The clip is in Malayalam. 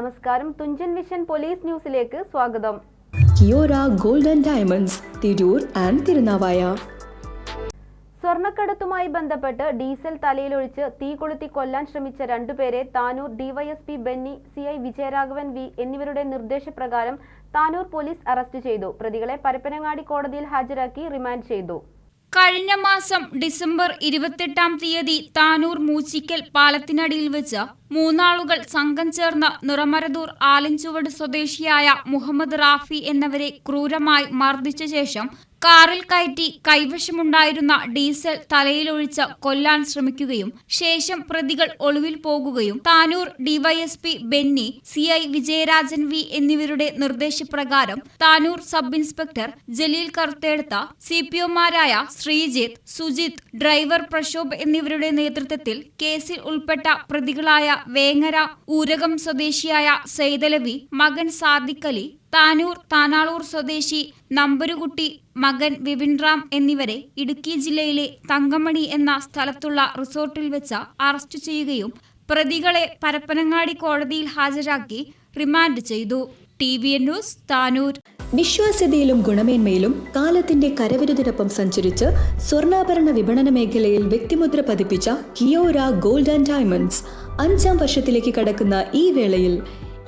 നമസ്കാരം. തുഞ്ചൻ വിഷൻ പോലീസ് ന്യൂസിലേക്ക് സ്വാഗതം. Kiora gold and diamonds Tirur and Thirunavaya. സ്വർണക്കടത്തുമായി ബന്ധപ്പെട്ട് ഡീസൽ തലയിലൊഴിച്ച് തീ കൊളുത്തി കൊല്ലാൻ ശ്രമിച്ച രണ്ടുപേരെ Tanur DYSP Benny C I Vijayaraghavan V എന്നിവരുടെ നിർദ്ദേശപ്രകാരം താനൂർ പോലീസ് അറസ്റ്റ് ചെയ്തു. പ്രതികളെ പരപ്പനങ്ങാടി കോടതിയിൽ ഹാജരാക്കി റിമാൻഡ് ചെയ്തു. കഴിഞ്ഞ മാസം ഡിസംബർ ഇരുപത്തെട്ടാം തീയതി താനൂർ മൂച്ചിക്കൽ പാലത്തിനടിയിൽ വെച്ച് മൂന്നാളുകൾ സംഘം ചേർന്ന് നിറമരദൂർ ആലഞ്ചുവട് സ്വദേശിയായ മുഹമ്മദ് റാഫി എന്നിവരെ ക്രൂരമായി മർദ്ദിച്ച ശേഷം കാറിൽ കയറ്റി കൈവശമുണ്ടായിരുന്ന ഡീസൽ തലയിലൊഴിച്ച് കൊല്ലാൻ ശ്രമിക്കുകയും ശേഷം പ്രതികൾ ഒളിവിൽ പോകുകയും Tanur DYSP Benny C I Vijayarajan V എന്നിവരുടെ നിർദ്ദേശപ്രകാരം Tanur sub inspector Jaleel Karuthedath C P ഒമാരായ Sreejith Sujith driver Prashobh എന്നിവരുടെ നേതൃത്വത്തിൽ കേസിൽ ഉൾപ്പെട്ട പ്രതികളായ വേങ്ങര ഊരകം സ്വദേശിയായ സൈതലവി മകൻ സാദിഖ് അലി താനൂർ താനാളൂർ സ്വദേശി നമ്പരുകുട്ടി മകൻ വിപിൻ റാം എന്നിവരെ ഇടുക്കി ജില്ലയിലെ തങ്കമണി എന്ന സ്ഥലത്തുള്ള റിസോർട്ടിൽ വെച്ച് അറസ്റ്റ് ചെയ്യുകയും പ്രതികളെ പരപ്പനങ്ങാടി കോടതിയിൽ ഹാജരാക്കി റിമാൻഡ് ചെയ്തു. T V news Tanur. വിശ്വാസ്യതയിലും ഗുണമേന്മയിലും കാലത്തിന്റെ കരവിരുതിനൊപ്പം സഞ്ചരിച്ച് സ്വർണാഭരണ വിപണന മേഖലയിൽ വ്യക്തിമുദ്ര പതിപ്പിച്ച കിയോര ഗോൾഡ് ആൻഡ് ഡയമണ്ട്സ് അഞ്ചാം വർഷത്തിലേക്ക് കടക്കുന്ന ഈ വേളയിൽ